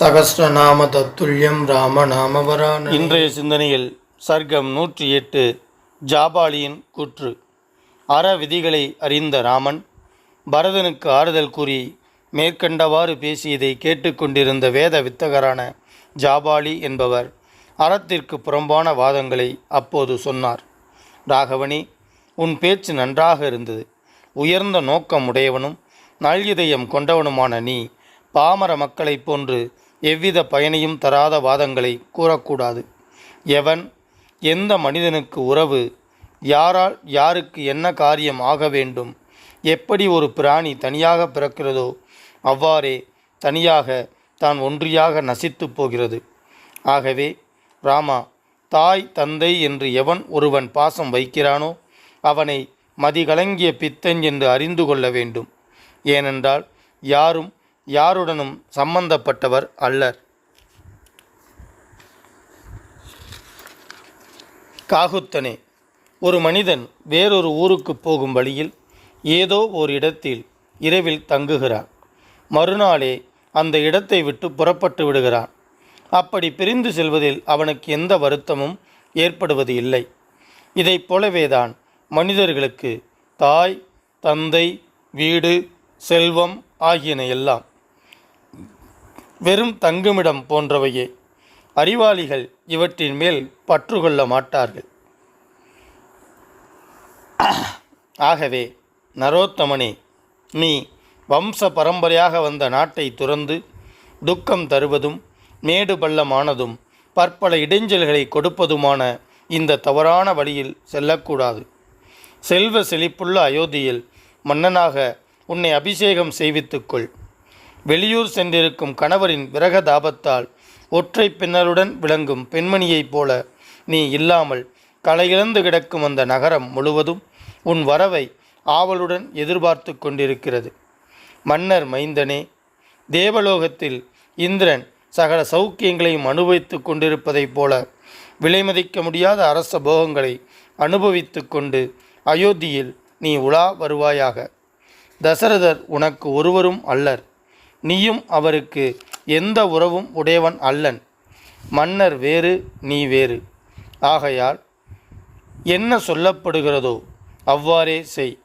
சகஸ்ரநாம தத்துல்யம் ராம நாம இன்றைய சிந்தனையில் சர்க்கம் நூற்றி எட்டு ஜாபாலியின் கூற்று. அற விதிகளை அறிந்த ராமன் பரதனுக்கு ஆறுதல் கூறி மேற்கண்டவாறு பேசியதை கேட்டுக்கொண்டிருந்த வேத வித்தகரான ஜாபாலி என்பவர் அறத்திற்கு புறம்பான வாதங்களை அப்போது சொன்னார். ராகவனே உன் பேச்சு நன்றாக இருந்தது. உயர்ந்த நோக்கம் உடையவனும் நல்இதயம் கொண்டவனுமான நீ பாமர மக்களைப் போன்று எவ்வித பயனையும் தராத வாதங்களை கூறக்கூடாது. எவன் எந்த மனிதனுக்கு உறவு யாரால் யாருக்கு என்ன காரியம் ஆக வேண்டும் எப்படி ஒரு பிராணி தனியாக பிறக்கிறதோ அவ்வாறே தனியாக தான் ஒன்றியாக நசித்து போகிறது. ஆகவே ராமா தாய் தந்தை என்று எவன் ஒருவன் பாசம் வைக்கிறானோ அவனை மதிகலங்கிய பித்தன் என்று அறிந்து கொள்ள வேண்டும். ஏனென்றால் யாரும் யாருடனும் சம்பந்தப்பட்டவர் அல்லர். காகுத்தனே ஒரு மனிதன் வேறொரு ஊருக்கு போகும் வழியில் ஏதோ ஒரு இடத்தில் இரவில் தங்குகிறான். மறுநாளே அந்த இடத்தை விட்டு புறப்பட்டு விடுகிறான். அப்படி பிரிந்து செல்வதில் அவனுக்கு எந்த வருத்தமும் ஏற்படுவது இல்லை. இதைப் போலவேதான் மனிதர்களுக்கு தாய் தந்தை வீடு செல்வம் ஆகியன எல்லாம். வெறும் தங்குமிடம் போன்றவையே. அறிவாளிகள் இவற்றின் மேல் பற்று கொள்ள மாட்டார்கள். ஆகவே நரோத்தமனே நீ வம்ச பரம்பரையாக வந்த நாட்டை துறந்து துக்கம் தருவதும் மேடு பள்ளமானதும் பற்பல இடைஞ்சல்களை கொடுப்பதுமான இந்த தவறான வழியில் செல்லக்கூடாது. செல்வ செழிப்புள்ள அயோத்தியில் மன்னனாக உன்னை அபிஷேகம் செய்வித்துக்கொள் வெளியூர் சென்றிருக்கும் கணவரின் விரக தாபத்தால் ஒற்றை பின்னருடன் விளங்கும் பெண்மணியைப் போல நீ இல்லாமல் களையிழந்து கிடக்கும் அந்த நகரம் முழுவதும் உன் வரவை ஆவலுடன் எதிர்பார்த்து கொண்டிருக்கிறது. மன்னர் மைந்தனே தேவலோகத்தில் இந்திரன் சகல சௌக்கியங்களையும் அனுபவித்து கொண்டிருப்பதைப் போல விலைமதிக்க முடியாத அரச போகங்களை அனுபவித்து கொண்டு அயோத்தியில் நீ உலா வருவாயாக. தசரதர் உனக்கு ஒருவரும் அல்லர். நீயும் அவருக்கு எந்த உறவும் உடையவன் அல்லன். மன்னர் வேறு நீ வேறு. ஆகையால் என்ன சொல்லப்படுகிறதோ அவ்வாறே செய்.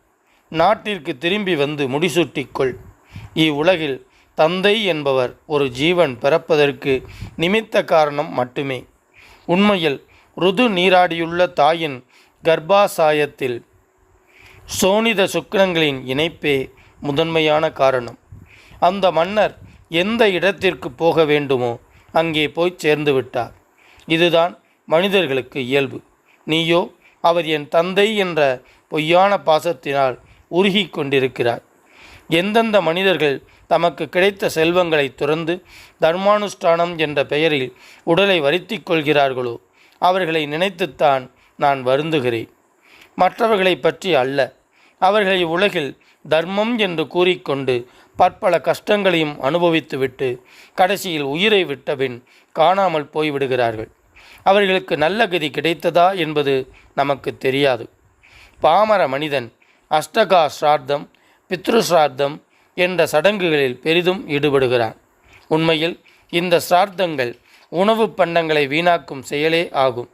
நாட்டிற்கு திரும்பி வந்து முடிசூட்டிக்கொள் இவ்வுலகில் தந்தை என்பவர் ஒரு ஜீவன் பிறப்பதற்கு நிமித்த காரணம் மட்டுமே. உண்மையில் ருது நீராடியுள்ள தாயின் கர்ப்பாசாயத்தில் சோனித சுக்கிரங்களின் இணைப்பே முதன்மையான காரணம். அந்த மன்னர் எந்த இடத்திற்கு போக வேண்டுமோ அங்கே போய் சேர்ந்து விட்டார். இதுதான் மனிதர்களுக்கு இயல்பு. நீயோ அவர் என் தந்தை என்ற பொய்யான பாசத்தினால் உருகி கொண்டிருக்கிறார். எந்தெந்த மனிதர்கள் தமக்கு கிடைத்த செல்வங்களை துறந்து தர்மானுஷ்டானம் என்ற பெயரில் உடலை வருத்தி கொள்கிறார்களோ அவர்களை நினைத்துத்தான் நான் வருந்துகிறேன். மற்றவர்களை பற்றி அல்ல. அவர்களை உலகில் தர்மம் என்று கூறிக்கொண்டு பற்பல கஷ்டங்களையும் அனுபவித்துவிட்டு கடைசியில் உயிரை விட்டபின் காணாமல் போய்விடுகிறார்கள். அவர்களுக்கு நல்ல கதி கிடைத்ததா என்பது நமக்கு தெரியாது. பாமர மனிதன் அஷ்டகா ஸ்ரார்த்தம் பித்ரு ஸ்ரார்த்தம் என்ற சடங்குகளில் பெரிதும் ஈடுபடுகிறான். உண்மையில் இந்த சிரார்த்தங்கள் உணவு பண்டங்களை வீணாக்கும் செயலே ஆகும்.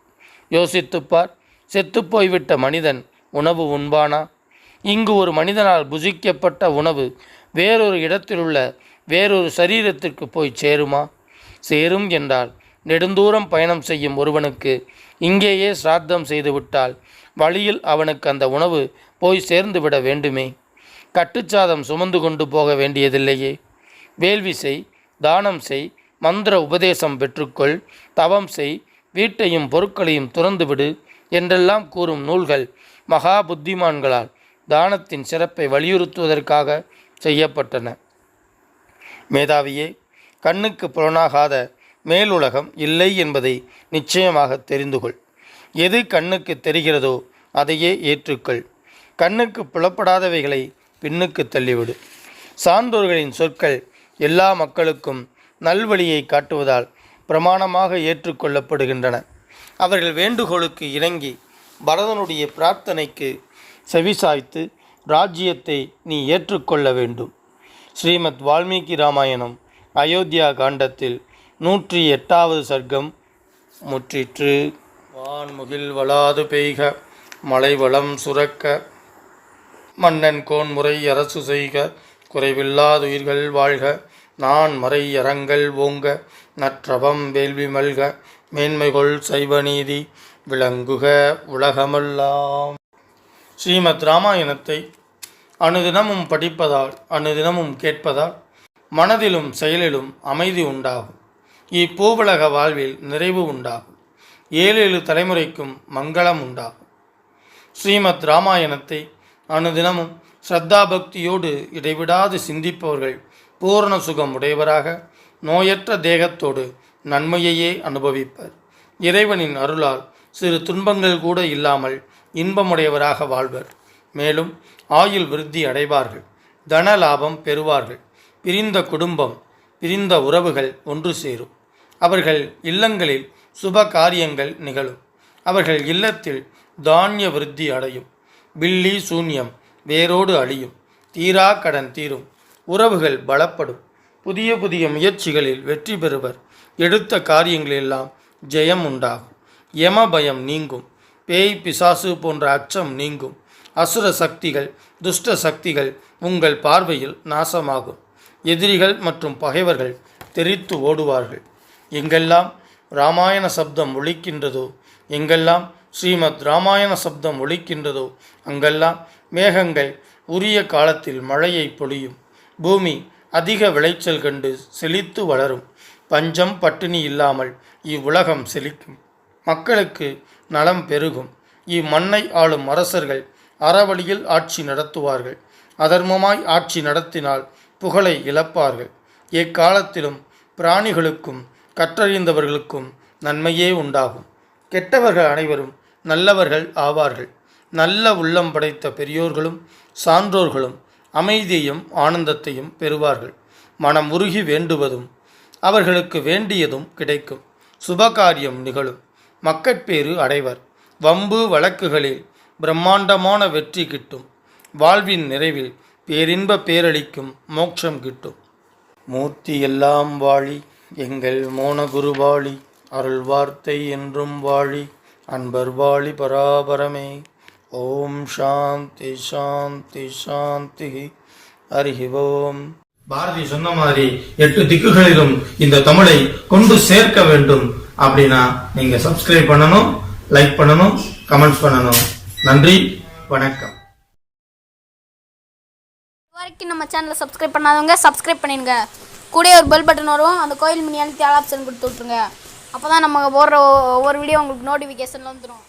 யோசித்துப்பார் செத்துப்போய்விட்ட மனிதன் உணவு உண்பானா? இங்கு ஒரு மனிதனால் புசிக்கப்பட்ட உணவு வேறொரு இடத்திலுள்ள வேறொரு சரீரத்திற்கு போய் சேருமா? சேரும் என்றால் நெடுந்தூரம் பயணம் செய்யும் ஒருவனுக்கு இங்கேயே சிராத்தம் செய்துவிட்டால் வழியில் அவனுக்கு அந்த உணவு போய் சேர்ந்துவிட வேண்டுமே? கட்டுச்சாதம் சுமந்து கொண்டு போக வேண்டியதில்லையே. வேள்வி செய் தானம் செய் மந்திர உபதேசம் பெற்றுக்கொள் தவம் செய் வீட்டையும் பொருட்களையும் துறந்துவிடு என்றெல்லாம் கூறும் நூல்கள் மகா புத்திமான்களால் தானத்தின் சிறப்பை வலியுறுத்துவதற்காக செய்யப்பட்டன. மேதாவியே கண்ணுக்கு புலனாகாத மேலுலகம் இல்லை என்பதை நிச்சயமாக தெரிந்து கொள் எது கண்ணுக்கு தெரிகிறதோ அதையே ஏற்றுக்கொள். கண்ணுக்கு புலப்படாதவைகளை பின்னுக்கு தள்ளிவிடு. சான்றோர்களின் சொற்கள் எல்லா மக்களுக்கும் நல்வழியை காட்டுவதால் பிரமாணமாக ஏற்றுக்கொள்ளப்படுகின்றன. அவர்கள் வேண்டுகோளுக்கு இணங்கி பரதனுடைய பிரார்த்தனைக்கு செவிசாய்த்து ராஜ்யத்தை நீ ஏற்றுக்கொள்ள வேண்டும். ஸ்ரீமத் வால்மீகி ராமாயணம் அயோத்தியா காண்டத்தில் நூற்றி எட்டாவது சர்க்கம் முற்றிற்று. வான்முகில் வளாது பெய்க மலைவளம் சுரக்க மன்னன் கோன்முறை அரசு செய்க குறைவில்லாதுயிர்கள் வாழ்க நான் மறை அறங்கள் ஓங்க நற்றவம் வேள்வி மல்க மேன்மைகொள் சைவநீதி விளங்குக உலகமெல்லாம். ஸ்ரீமத் ராமாயணத்தை அனுதினமும் படிப்பதால் அனுதினமும் கேட்பதால் மனதிலும் செயலிலும் அமைதி உண்டாகும். இப்பூவுலக வாழ்வில் நிறைவு உண்டாகும். ஏழு ஏழு தலைமுறைக்கும் மங்களம் உண்டாகும். ஸ்ரீமத் ராமாயணத்தை அனுதினமும் ஸ்ரத்தா பக்தியோடு இடைவிடாது சிந்திப்பவர்கள் பூரண சுகம் உடையவராக நோயற்ற தேகத்தோடு நன்மையையே அனுபவிப்பர். இறைவனின் அருளால் சிறு துன்பங்கள் கூட இல்லாமல் இன்பமுடையவராக வாழ்வர். மேலும் ஆயுள் விருத்தி அடைவார்கள். தன லாபம் பெறுவார்கள். பிரிந்த குடும்பம் பிரிந்த உறவுகள் ஒன்று சேரும். அவர்கள் இல்லங்களில் சுப காரியங்கள் நிகழும். அவர்கள் இல்லத்தில் தானிய விருத்தி அடையும். பில்லி சூன்யம் வேரோடு அழியும். தீரா கடன் தீரும். உறவுகள் பலப்படும். புதிய புதிய முயற்சிகளில் வெற்றி பெறுவர். எடுத்த காரியங்களெல்லாம் ஜெயம் உண்டாகும். யம பயம் நீங்கும். பேய் பிசாசு போன்ற அச்சம் நீங்கும். அசுர சக்திகள் துஷ்ட சக்திகள் உங்கள் பார்வையில் நாசமாகும். எதிரிகள் மற்றும் பகைவர்கள் தெரித்து ஓடுவார்கள். எங்கெல்லாம் ராமாயண சப்தம் ஒழிக்கின்றதோ எங்கெல்லாம் ஸ்ரீமத் ராமாயண சப்தம் ஒழிக்கின்றதோ அங்கெல்லாம் மேகங்கள் உரிய காலத்தில் மழையை பொழியும். பூமி அதிக விளைச்சல் கண்டு செழித்து வளரும். பஞ்சம் பட்டினி இல்லாமல் இவ்வுலகம் செழிக்கும். மக்களுக்கு நலம் பெருகும். இம்மண்ணை ஆளும் அரசர்கள் அறவழியில் ஆட்சி நடத்துவார்கள். அதர்மமாய் ஆட்சி நடத்தினால் புகழை இழப்பார்கள். எக்காலத்திலும் பிராணிகளுக்கும் கற்றறிந்தவர்களுக்கும் நன்மையே உண்டாகும். கெட்டவர்கள் அனைவரும் நல்லவர்கள் ஆவார்கள். நல்ல உள்ளம் படைத்த பெரியோர்களும் சான்றோர்களும் அமைதியையும் ஆனந்தத்தையும் பெறுவார்கள். மனம் உருகி வேண்டுவதும் அவர்களுக்கு வேண்டியதும் கிடைக்கும். சுபகாரியம் நிகழும். மக்கட்பேறு அடைவர். வம்பு வழக்குகளில் பிரம்மாண்டமான வெற்றி கிட்டும். வாழ்வின் நிறைவில் பேரின்ப பேரளிக்கும் மோட்சம் கிட்டும். மூர்த்தி எல்லாம் வாழி எங்கள் மோனகுரு வாழி அருள் வார்த்தை என்றும் வாழி அன்பர் வாழி பராபரமே. ஓம் சாந்தி சாந்தி சாந்தி. ஹரி ஓம் பாரதி சொன்ன மாதிரி எட்டு திக்குகளிலும் இந்த தமிழை கொண்டு சேர்க்க வேண்டும். அப்படின்னா நீங்க சப்ஸ்கிரைப் பண்ணணும் லைக் பண்ணணும் கமெண்ட்ஸ் பண்ணணும். நன்றி வணக்கம். வரைக்கும் நம்ம சேனலை சப்ஸ்கிரைப் பண்ணாதவங்க சப்ஸ்கிரைப் பண்ணிடுங்க. கூடயே ஒரு பெல் பட்டன் வரும் அந்த கோயில் மணி அழுத்தி ஆல் ஆப்ஷன் கொடுத்து விட்ருங்க அப்போ தான் நம்ம போடுற ஒவ்வொரு வீடியோ உங்களுக்கு நோட்டிஃபிகேஷனில் வந்துடும்